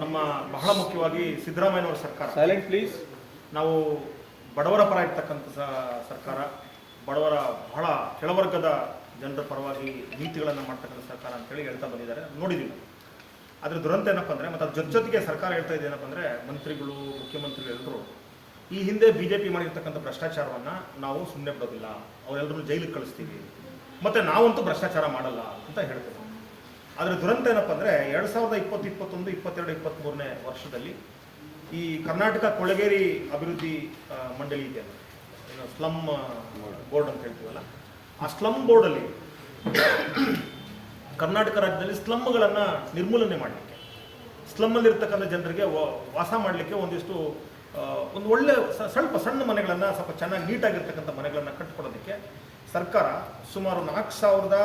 ನಮ್ಮ ಬಹಳ ಮುಖ್ಯವಾಗಿ ಸಿದ್ದರಾಮಯ್ಯನವರ ಸರ್ಕಾರ. ಸೈಲೆಂಟ್ ಪ್ಲೀಸ್ ನಾವು ಬಡವರ ಪರ ಇರ್ತಕ್ಕಂಥ ಸ- ಸರ್ಕಾರ ಬಡವರ ಬಹಳ ಕೆಳವರ್ಗದ ಜನರ ಪರವಾಗಿ ನೀತಿಗಳನ್ನು ಮಾಡ್ತಕ್ಕಂಥ ಸರ್ಕಾರ ಅಂತೇಳಿ ಹೇಳ್ತಾ ಬಂದಿದ್ದಾರೆ. ನೋಡಿದ್ದೀವಿ ಅದ್ರ ದುರಂತ ಏನಪ್ಪ ಅಂದರೆ ಮತ್ತು ಅದ್ರ ಜೊತೆ ಜೊತೆಗೆ ಸರ್ಕಾರ ಹೇಳ್ತಾ ಇದೆ ಏನಪ್ಪ ಅಂದರೆ ಮಂತ್ರಿಗಳು ಮುಖ್ಯಮಂತ್ರಿಗಳು ಎಲ್ಲರೂ ಈ ಹಿಂದೆ ಬಿ ಜೆ ಪಿ ಮಾಡಿರ್ತಕ್ಕಂಥ ಭ್ರಷ್ಟಾಚಾರವನ್ನು ನಾವು ಸುಮ್ಮನೆ ಬಿಡೋದಿಲ್ಲ. ಅವರೆಲ್ಲರೂ ಜೈಲಿಗೆ ಕಳಿಸ್ತೀವಿ. ಮತ್ತು ನಾವಂತೂ ಭ್ರಷ್ಟಾಚಾರ ಮಾಡಲ್ಲ ಅಂತ ಹೇಳ್ತೇವೆ. ಅದರ ದುರಂತ ಏನಪ್ಪ ಅಂದರೆ ಎರಡು ಸಾವಿರದ ಇಪ್ಪತ್ತು ಇಪ್ಪತ್ತೊಂದು ಇಪ್ಪತ್ತೆರಡು ಇಪ್ಪತ್ತ್ಮೂರನೇ ವರ್ಷದಲ್ಲಿ ಈ ಕರ್ನಾಟಕ ಕೊಳಗೇರಿ ಅಭಿವೃದ್ಧಿ ಮಂಡಳಿ ಇದೆ ಸ್ಲಮ್ ಬೋರ್ಡ್ ಅಂತ ಹೇಳ್ತೀವಲ್ಲ? ಆ ಸ್ಲಮ್ ಬೋರ್ಡಲ್ಲಿ ಕರ್ನಾಟಕ ರಾಜ್ಯದಲ್ಲಿ ಸ್ಲಮ್ಗಳನ್ನು ನಿರ್ಮೂಲನೆ ಮಾಡಲಿಕ್ಕೆ ಸ್ಲಮ್ಮಲ್ಲಿರ್ತಕ್ಕಂಥ ಜನರಿಗೆ ವಾಸ ಮಾಡಲಿಕ್ಕೆ ಒಂದಿಷ್ಟು ಒಂದು ಒಳ್ಳೆ ಸ್ವಲ್ಪ ಸಣ್ಣ ಮನೆಗಳನ್ನು ಸ್ವಲ್ಪ ಚೆನ್ನಾಗಿ ನೀಟಾಗಿರ್ತಕ್ಕಂಥ ಮನೆಗಳನ್ನು ಕಟ್ಟಿಕೊಡೋದಕ್ಕೆ ಸರ್ಕಾರ ಸುಮಾರು ನಾಲ್ಕು ಸಾವಿರದ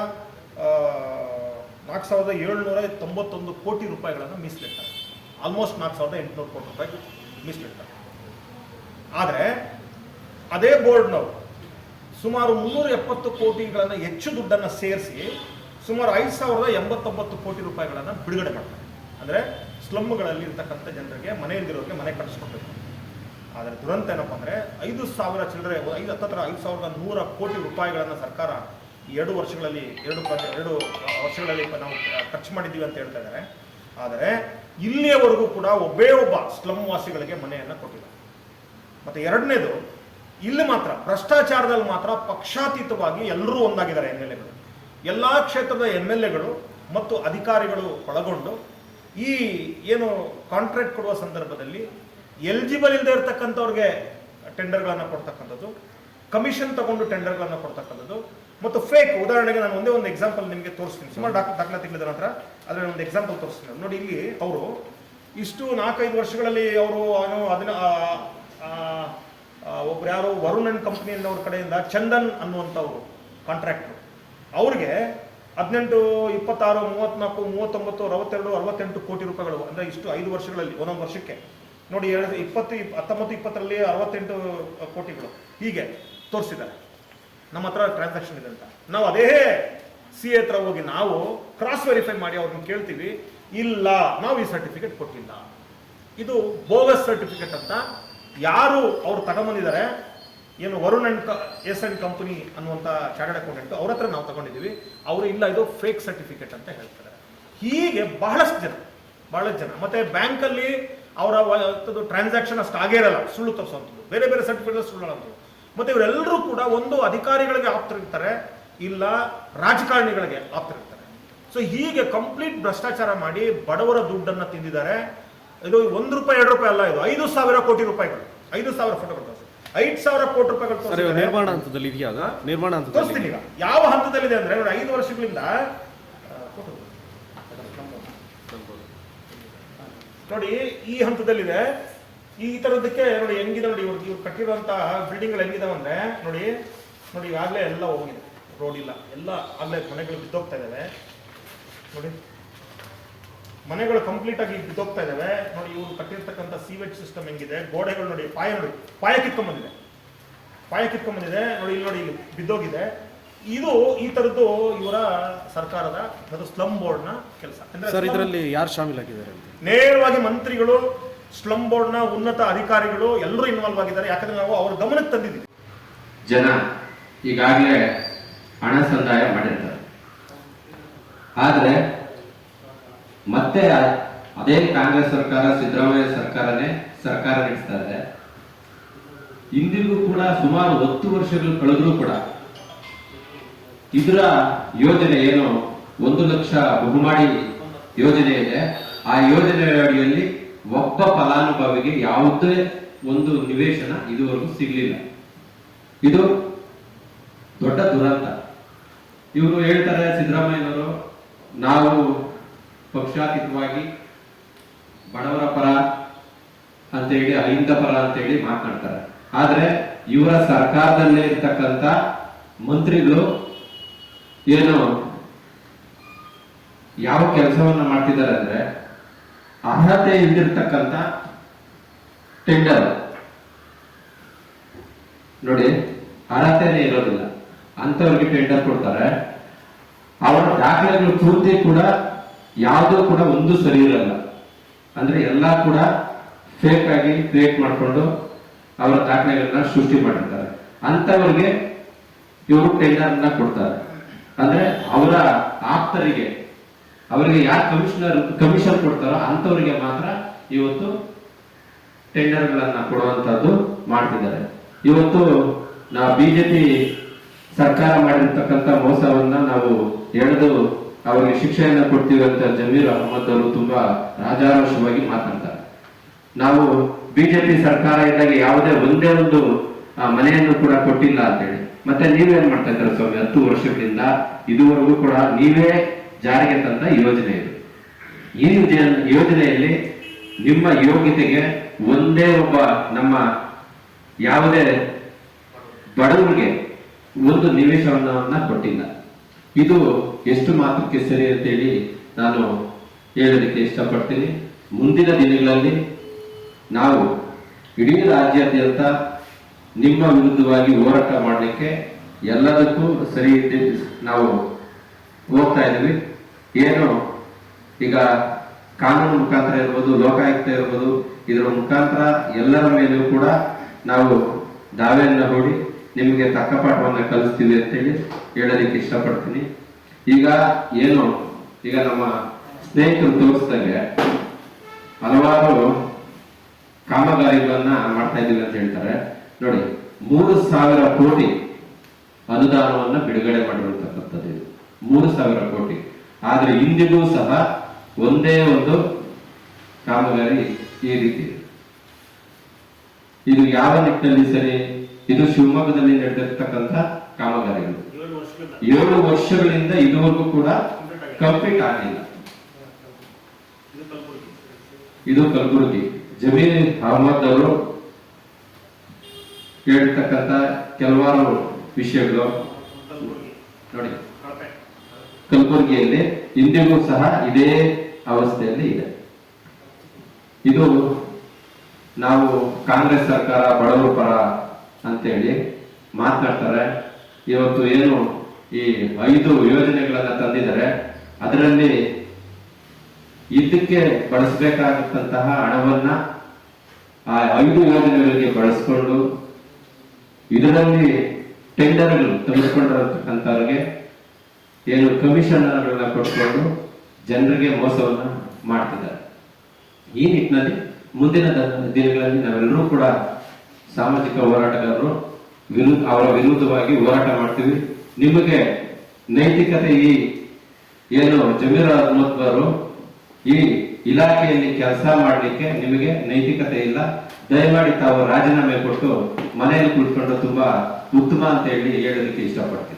ನಾಲ್ಕು ಸಾವಿರದ ಏಳ್ನೂರ ತೊಂಬತ್ತೊಂದು ಕೋಟಿ ರೂಪಾಯಿಗಳನ್ನು ಮೀಸಲಿಡ್ತಾರೆ ಆಲ್ಮೋಸ್ಟ್ ನಾಲ್ಕು ಸಾವಿರದ ಎಂಟುನೂರು ಕೋಟಿ ರೂಪಾಯಿ ಮೀಸಲಿಡ್ತಾರೆ ಆದರೆ, ಅದೇ ಬೋರ್ಡ್ನವರು ಸುಮಾರು ಮುನ್ನೂರ ಎಪ್ಪತ್ತು ಕೋಟಿಗಳನ್ನು ಹೆಚ್ಚು ದುಡ್ಡನ್ನು ಸೇರಿಸಿ ಸುಮಾರು ಐದು ಸಾವಿರದ ಎಂಬತ್ತೊಂಬತ್ತು ಕೋಟಿ ರೂಪಾಯಿಗಳನ್ನು ಬಿಡುಗಡೆ ಮಾಡ್ತಾರೆ. ಅಂದರೆ ಸ್ಲಮ್ಗಳಲ್ಲಿ ಇರ್ತಕ್ಕಂಥ ಜನರಿಗೆ ಮನೆ ಇಲ್ದಿರೋರಿಗೆ ಮನೆ ಕಟ್ಟಿಸ್ಕೊಡ್ಬೇಕು. ಆದರೆ ದುರಂತ ಏನಪ್ಪ ಅಂದರೆ ಐದು ಸಾವಿರ ಚಿಲ್ಲರೆ, ಐದು ಹತ್ತತ್ರ ಐದು ಸಾವಿರದ ನೂರ ಕೋಟಿ ರೂಪಾಯಿಗಳನ್ನು ಸರ್ಕಾರ ಎರಡು ವರ್ಷಗಳಲ್ಲಿ, ಎರಡು ಎರಡು ವರ್ಷಗಳಲ್ಲಿ ನಾವು ಖರ್ಚು ಮಾಡಿದ್ದೀವಿ ಅಂತ ಹೇಳ್ತಾ ಇದ್ದಾರೆ. ಆದರೆ ಇಲ್ಲಿಯವರೆಗೂ ಕೂಡ ಒಬ್ಬೇ ಒಬ್ಬ ಸ್ಲಮ್ ವಾಸಿಗಳಿಗೆ ಮನೆಯನ್ನು ಕೊಟ್ಟಿಲ್ಲ. ಮತ್ತು ಎರಡನೇದು, ಇಲ್ಲಿ ಮಾತ್ರ, ಭ್ರಷ್ಟಾಚಾರದಲ್ಲಿ ಮಾತ್ರ ಪಕ್ಷಾತೀತವಾಗಿ ಎಲ್ಲರೂ ಒಂದಾಗಿದ್ದಾರೆ ಎಂ ಎಲ್ ಎಗಳು. ಎಲ್ಲ ಕ್ಷೇತ್ರದ ಎಂ ಎಲ್ ಎಗಳು ಮತ್ತು ಅಧಿಕಾರಿಗಳು ಒಳಗೊಂಡು ಈ ಏನು ಕಾಂಟ್ರಾಕ್ಟ್ ಕೊಡುವ ಸಂದರ್ಭದಲ್ಲಿ ಎಲಿಜಿಬಲ್ ಇಲ್ಲದೆ ಇರತಕ್ಕಂಥವ್ರಿಗೆ ಟೆಂಡರ್ಗಳನ್ನು ಕೊಡ್ತಕ್ಕಂಥದ್ದು ಕಮಿಷನ್ ತಗೊಂಡು ಟೆಂಡರ್ಗಳನ್ನು ಕೊಡ್ತಕ್ಕಂಥದ್ದು ಮತ್ತು ಫೇಕ್ ಉದಾಹರಣೆಗೆ ನಾನು ಒಂದೇ ಒಂದು ಎಕ್ಸಾಂಪಲ್ ನಿಮಗೆ ತೋರಿಸ್ತೀನಿ. ಸುಮಾರು ದಾಖಲೆ ದಾಖಲಾತಿಗಳಿದೆ ನಂತರ ಅದರ ಒಂದು ಎಕ್ಸಾಂಪಲ್ ತೋರಿಸ್ತೀನಿ ನೋಡಿ ಇಲ್ಲಿ ಅವರು ಇಷ್ಟು ನಾಲ್ಕೈದು ವರ್ಷಗಳಲ್ಲಿ ಅವರು ಏನು ಅದನ್ನ ಒಬ್ರು ಯಾರು ವರುಣ್ ಅಂಡ್ ಕಂಪ್ನಿಯಿಂದ ಅವ್ರ ಕಡೆಯಿಂದ ಚಂದನ್ ಅನ್ನುವಂಥವ್ರು ಕಾಂಟ್ರಾಕ್ಟ್ರು ಅವ್ರಿಗೆ ಹದಿನೆಂಟು, ಇಪ್ಪತ್ತಾರು ಮೂವತ್ನಾಲ್ಕು ಮೂವತ್ತೊಂಬತ್ತು, ಅರವತ್ತೆರಡು, ಅರವತ್ತೆಂಟು ಕೋಟಿ ರೂಪಾಯಿಗಳು, ಅಂದರೆ ಇಷ್ಟು ಐದು ವರ್ಷಗಳಲ್ಲಿ, ಒಂದೊಂದು ವರ್ಷಕ್ಕೆ. ನೋಡಿ ಎರಡು, ಇಪ್ಪತ್ತು, ಇಪ್- ಹತ್ತೊಂಬತ್ತು, ಇಪ್ಪತ್ತರಲ್ಲಿ ಅರವತ್ತೆಂಟು ಕೋಟಿಗಳು. ಹೀಗೆ ತೋರಿಸಿದ್ದಾರೆ. ನಮ್ಮ ಹತ್ರ ಟ್ರಾನ್ಸಾಕ್ಷನ್ ಇದೆ ಅಂತ. ನಾವು ಅದೇ ಸಿ ಎ ಹತ್ರ ಹೋಗಿ ನಾವು ಕ್ರಾಸ್ ವೆರಿಫೈ ಮಾಡಿ ಅವ್ರನ್ನ ಕೇಳ್ತೀವಿ, ಇಲ್ಲ, ನಾವು ಈ ಸರ್ಟಿಫಿಕೇಟ್ ಕೊಟ್ಟಿಲ್ಲ. ಇದು ಬೋಗಸ್ ಸರ್ಟಿಫಿಕೇಟ್ ಅಂತ ಯಾರು ಅವ್ರು ತಗೊಂಬಂದಿದ್ದಾರೆ, ಏನು Varun and S and company ಅನ್ನುವಂಥ ಚಾರ್ಟರ್ಡ್ ಅಕೌಂಟೆಂಟ್ ಅವ್ರ ಹತ್ರ ನಾವು ತಗೊಂಡಿದ್ದೀವಿ. ಅವರು ಇಲ್ಲ, ಇದು ಫೇಕ್ ಸರ್ಟಿಫಿಕೇಟ್ ಅಂತ ಹೇಳ್ತಾರೆ. ಹೀಗೆ ಬಹಳಷ್ಟು ಜನ ಬಹಳಷ್ಟು ಜನ. ಮತ್ತೆ ಬ್ಯಾಂಕಲ್ಲಿ ಅವರ ಟ್ರಾನ್ಸಾಕ್ಷನ್ ಅಷ್ಟು ಆಗೇ ಇರಲ್ಲ, ಸುಳ್ಳು ತೋರಿಸುವಂಥದ್ದು. ಬೇರೆ ಬೇರೆ ಸರ್ಟಿಫಿಕೇಟ್ ಸುಳ್ಳು ಮತ್ತೆ ಇವರೆಲ್ಲರೂ ಕೂಡ ಒಂದು ಅಧಿಕಾರಿಗಳಿಗೆ ಆಪ್ತರಿರ್ತಾರೆ ಇಲ್ಲ ರಾಜಕಾರಣಿಗಳಿಗೆ ಆಪ್ತರಿರ್ತಾರೆ. ಸೊ ಹೀಗೆ ಕಂಪ್ಲೀಟ್ ಭ್ರಷ್ಟಾಚಾರ ಮಾಡಿ ಬಡವರ ದುಡ್ಡನ್ನು ತಿಂದಿದ್ದಾರೆ. ಇದು ಒಂದು ರೂಪಾಯಿ ಎರಡು ರೂಪಾಯಿ ಅಲ್ಲ ಇದು. ಐದು ಸಾವಿರ ಕೋಟಿ ರೂಪಾಯಿಗಳು. ಐದು ಸಾವಿರ ಫೋಟೋಗಳು ಐದು ಸಾವಿರ ಕೋಟಿ ರೂಪಾಯಿಗಳು ನಿರ್ಮಾಣ ಹಂತದಲ್ಲಿ ಇದೆಯಾ ಅದು? ನಿರ್ಮಾಣ ತೋರಿಸ್ತೀನಿ ಈಗ. ಯಾವ ಹಂತದಲ್ಲಿದೆ ಅಂದ್ರೆ ನೋಡಿ ಐದು ವರ್ಷಗಳಿಂದ ನೋಡಿ ಈ ಹಂತದಲ್ಲಿದೆ. ಈ ತರದಕ್ಕೆ ನೋಡಿ ಹೆಂಗಿದೆ ನೋಡಿ ಇವ್ರು ಇವ್ರು ಕಟ್ಟಿರುವಂತ ಬಿಲ್ಡಿಂಗ್ಗಳು ಹೆಂಗಿದಾವೆ ಅಂದ್ರೆ ನೋಡಿ ನೋಡಿ ಈಗಾಗಲೇ ಎಲ್ಲ ಹೋಗಿದೆ. ರೋಡ್ ಇಲ್ಲ. ಎಲ್ಲ ಆಗ್ಲೇ ಮನೆಗಳು ಬಿದ್ದೋಗ್ತಾ ಇದಾವೆ. ನೋಡಿ. ಮನೆಗಳು ಕಂಪ್ಲೀಟ್ ಆಗಿ ಬಿದ್ದೋಗ್ತಾ ಇದಾವೆ. ನೋಡಿ ಇವ್ರು ಕಟ್ಟಿರ್ತಕ್ಕಂಥ ಸೀವೇಜ್ ಸಿಸ್ಟಮ್ ಹೆಂಗಿದೆ. ಗೋಡೆಗಳು ನೋಡಿ ಪಾಯ ನೋಡಿ. ಪಾಯ ಕಿತ್ಕೊಂಡ್ಬಂದಿದೆ ಪಾಯ ಕಿತ್ಕೊಂಡ್ಬಂದಿದೆ ನೋಡಿ ಇಲ್ಲಿ ನೋಡಿ ಇಲ್ಲಿ ಬಿದ್ದೋಗಿದೆ. ಇದು ಈ ತರದ್ದು ಇವರ ಸರ್ಕಾರದ ಅದು ಸ್ಲಮ್ ಬೋರ್ಡ್ನ ಕೆಲಸ. ಸರ್ ಇದರಲ್ಲಿ ಯಾರು ಶಾಮೀಲಾಗಿದ್ದಾರೆ ಆಗಿದ್ದಾರೆ ನೇರವಾಗಿ ಮಂತ್ರಿಗಳು ಸ್ಲಮ್ನ ಉನ್ನತ ಅಧಿಕಾರಿಗಳು ಎಲ್ಲರೂ ಇನ್ವಾಲ್ವ್ ಆಗಿದ್ದಾರೆ. ಯಾಕಂದ್ರೆ ನಾವು ಅವ್ರ ಗಮನಕ್ಕೆ ತಂದಿದ್ದೀವಿ. ಜನ ಈಗಾಗಲೇ ಹಣ ಸಂದಾಯ ಮಾಡಿರ್ತಾರೆ. ಆದ್ರೆ ಮತ್ತೆ ಅದೇ ಕಾಂಗ್ರೆಸ್ ಸರ್ಕಾರ, ಸಿದ್ದರಾಮಯ್ಯ ಸರ್ಕಾರನೇ ಸರ್ಕಾರ ನಡೆಸ್ತಾ ಇದೆ. ಇಂದಿಗೂ ಕೂಡ ಸುಮಾರು ಹತ್ತು ವರ್ಷಗಳು ಕಳೆದರೂ ಕೂಡ ಇದರ ಯೋಜನೆ ಏನು? ಒಂದು ಲಕ್ಷ ಬಹುಮಾಡಿ ಯೋಜನೆ ಇದೆ. ಆ ಯೋಜನೆ ಅಡಿಯಲ್ಲಿ ಒಬ್ಬ ಫಲಾನುಭವಿಗೆ ಯಾವುದೇ ಒಂದು ನಿವೇಶನ ಇದುವರೆಗೂ ಸಿಗಲಿಲ್ಲ. ಇದು ದೊಡ್ಡ ದುರಂತ. ಇವರು ಹೇಳ್ತಾರೆ, ಸಿದ್ದರಾಮಯ್ಯನವರು, ನಾವು ಪಕ್ಷಾತೀತವಾಗಿ ಬಡವರ ಪರ ಅಂತೇಳಿ, ಅಹಿಂದ ಪರ ಅಂತೇಳಿ ಮಾತನಾಡ್ತಾರೆ. ಆದ್ರೆ ಇವರ ಸರ್ಕಾರದಲ್ಲೇ ಇರ್ತಕ್ಕಂಥ ಮಂತ್ರಿಗಳು ಏನು ಯಾವ ಕೆಲಸವನ್ನ ಮಾಡ್ತಿದ್ದಾರೆ ಅಂದ್ರೆ ಅರ್ಹತೆ ಇದ್ದಿರ್ತಕ್ಕಂಥ ಟೆಂಡರ್ ನೋಡಿ, ಅರ್ಹತೆನೇ ಇರೋದಿಲ್ಲ. ಅಂಥವ್ರಿಗೆ ಟೆಂಡರ್ ಕೊಡ್ತಾರೆ. ಅವರ ದಾಖಲೆಗಳು ಪೂರ್ತಿ ಕೂಡ ಯಾವುದೂ ಕೂಡ ಒಂದು ಸರಿ ಇರಲ್ಲ. ಅಂದ್ರೆ ಎಲ್ಲ ಕೂಡ ಫೇಕ್ ಆಗಿ ಕ್ರಿಯೇಟ್ ಮಾಡಿಕೊಂಡು ಅವರ ದಾಖಲೆಗಳನ್ನ ಸೃಷ್ಟಿ ಮಾಡಿರ್ತಾರೆ. ಅಂತವರಿಗೆ ಇವರು ಟೆಂಡರ್ ಅನ್ನ ಕೊಡ್ತಾರೆ. ಅಂದ್ರೆ ಅವರ ಆಪ್ತರಿಗೆ ಅವರಿಗೆ ಯಾರು ಕಮಿಷನರ್ ಕಮಿಷನ್ ಕೊಡ್ತಾರೋ ಅಂತವರಿಗೆ ಮಾತ್ರ ಇವತ್ತು ಟೆಂಡರ್ಗಳನ್ನ ಕೊಡುವಂತದ್ದು ಮಾಡ್ತಿದ್ದಾರೆ. ಇವತ್ತು ನಾವು ಬಿಜೆಪಿ ಸರ್ಕಾರ ಮಾಡಿರ್ತಕ್ಕಂಥ ಮೋಸವನ್ನ ನಾವು ಎಳೆದು ಅವರಿಗೆ ಶಿಕ್ಷೆಯನ್ನ ಕೊಡ್ತೀವಂತ ಜಮೀರ್ ಅಹಮದ್ ಅವರು ತುಂಬಾ ರಾಜಾರೋಷವಾಗಿ ಮಾತಾಡ್ತಾರೆ. ನಾವು ಬಿಜೆಪಿ ಸರ್ಕಾರ ಇದ್ದಾಗ ಯಾವುದೇ ಒಂದೇ ಒಂದು ಮನೆಯನ್ನು ಕೂಡ ಕೊಟ್ಟಿಲ್ಲ ಅಂತೇಳಿ. ಮತ್ತೆ ನೀವೇನ್ ಮಾಡ್ತಾ ಇದ್ದಾರೆ ಸ್ವಾಮಿ? ಹತ್ತು ವರ್ಷಗಳಿಂದ ಇದುವರೆಗೂ ಕೂಡ ನೀವೇ ಜಾರಿಗೆ ತಂದ ಯೋಜನೆ ಇದು. ಈ ಯೋಜನೆಯಲ್ಲಿ ನಿಮ್ಮ ಯೋಗ್ಯತೆಗೆ ಒಂದೇ ಒಬ್ಬ ನಮ್ಮ ಯಾವುದೇ ಬಡವರಿಗೆ ಒಂದು ನಿವೇಶನವನ್ನ ಕೊಟ್ಟಿಲ್ಲ. ಇದು ಎಷ್ಟು ಮಾತ್ರಕ್ಕೆ ಸರಿ ಅಂತೇಳಿ ನಾನು ಹೇಳೋದಕ್ಕೆ ಇಷ್ಟಪಡ್ತೀನಿ. ಮುಂದಿನ ದಿನಗಳಲ್ಲಿ ನಾವು ಇಡೀ ರಾಜ್ಯಾದ್ಯಂತ ನಿಮ್ಮ ವಿರುದ್ಧವಾಗಿ ಹೋರಾಟ ಮಾಡಲಿಕ್ಕೆ ಎಲ್ಲದಕ್ಕೂ ಸರಿ ನಾವು ಹೋಗ್ತಾ ಇದ್ದೀವಿ. ಏನು? ಈಗ ಕಾನೂನು ಮುಖಾಂತರ ಇರ್ಬೋದು, ಲೋಕಾಯುಕ್ತ ಇರ್ಬೋದು, ಇದರ ಮುಖಾಂತರ ಎಲ್ಲರ ಮೇಲೂ ಕೂಡ ನಾವು ದಾವೆಯನ್ನು ಹೂಡಿ ನಿಮಗೆ ತಕ್ಕ ಪಾಠವನ್ನು ಕಲಿಸ್ತೀವಿ ಅಂತೇಳಿ ಹೇಳೋದಕ್ಕೆ ಇಷ್ಟಪಡ್ತೀನಿ. ಈಗ ಏನು? ಈಗ ನಮ್ಮ ಸ್ನೇಹಿತರು ತೋರಿಸ್ದಂಗೆ ಹಲವಾರು ಕಾಮಗಾರಿಗಳನ್ನ ಮಾಡ್ತಾ ಇದ್ದೀವಿ ಅಂತ ಹೇಳ್ತಾರೆ. ನೋಡಿ, ಮೂರು ಸಾವಿರ ಕೋಟಿ ಅನುದಾನವನ್ನು ಬಿಡುಗಡೆ ಮಾಡಿರುವಂತಕ್ಕಂಥದ್ದು ಇದು. ಮೂರು ಸಾವಿರ ಕೋಟಿ. ಆದ್ರೆ ಇಂದಿಗೂ ಸಹ ಒಂದೇ ಒಂದು ಕಾಮಗಾರಿ ಈ ರೀತಿ ಇದೆ. ಯಾವ ನಿಟ್ಟಿನಲ್ಲಿ ಸರಿ? ಇದು ಶಿವಮೊಗ್ಗದಲ್ಲಿ ನಡೆದಿರ್ತಕ್ಕಂಥ ಕಾಮಗಾರಿಗಳು. ಏಳು ವರ್ಷಗಳಿಂದ ಇದುವರೆಗೂ ಕೂಡ ಕಂಪ್ಲೀಟ್ ಆಗಿಲ್ಲ. ಇದು ಕಲಬುರಗಿ. ಜಮೀರ್ ಅಹಮದ್ ಅವರು ಹೇಳ್ತಕ್ಕಂಥ ಕೆಲವಾರು ವಿಷಯಗಳು. ನೋಡಿ. ಕಲಬುರಗಿಯಲ್ಲಿ ಇಂದಿಗೂ ಸಹ ಇದೇ ಅವಸ್ಥೆಯಲ್ಲಿ ಇದೆ. ಇದು ನಾವು ಕಾಂಗ್ರೆಸ್ ಸರ್ಕಾರ ಬಡವರು ಪರ ಅಂತೇಳಿ ಮಾತನಾಡ್ತಾರೆ ಇವತ್ತು ಏನು ಈ ಐದು ಯೋಜನೆಗಳನ್ನ ತಂದಿದ್ದಾರೆ. ಅದರಲ್ಲಿ ಇದಕ್ಕೆ ಬಳಸಬೇಕಾದಂತಹ ಹಣವನ್ನ ಆ ಐದು ಯೋಜನೆಗಳಿಗೆ ಬಳಸ್ಕೊಂಡು ಇದರಲ್ಲಿ ಟೆಂಡರ್ಗಳು ತೆಗೆದುಕೊಂಡಿರತಕ್ಕಂಥವ್ರಿಗೆ ಏನು ಕಮಿಷನರ್ಗಳನ್ನ ಕೊಟ್ಕೊಂಡು ಜನರಿಗೆ ಮೋಸವನ್ನ ಮಾಡ್ತಿದ್ದಾರೆ. ಈ ನಿಟ್ಟಿನಲ್ಲಿ ಮುಂದಿನ ದಿನಗಳಲ್ಲಿ ನಾವೆಲ್ಲರೂ ಕೂಡ ಸಾಮಾಜಿಕ ಹೋರಾಟಗಾರರು ವಿರುದ್ಧ, ಅವರ ವಿರುದ್ಧವಾಗಿ ಹೋರಾಟ ಮಾಡ್ತೀವಿ. ನಿಮಗೆ ನೈತಿಕತೆ ಈ ಏನು ಜಮೀರ್ ಅಹಮದ್ ಈ ಇಲಾಖೆಯಲ್ಲಿ ಕೆಲಸ ಮಾಡಲಿಕ್ಕೆ ನಿಮಗೆ ನೈತಿಕತೆ ಇಲ್ಲ. ದಯಮಾಡಿ ತಾವು ರಾಜೀನಾಮೆ ಕೊಟ್ಟು ಮನೆಯಲ್ಲಿ ಕುಳಿತುಕೊಂಡು ತುಂಬಾ ಉತ್ತಮ ಅಂತ ಹೇಳಿ ಹೇಳೋದಕ್ಕೆ ಇಷ್ಟಪಡ್ತೀನಿ.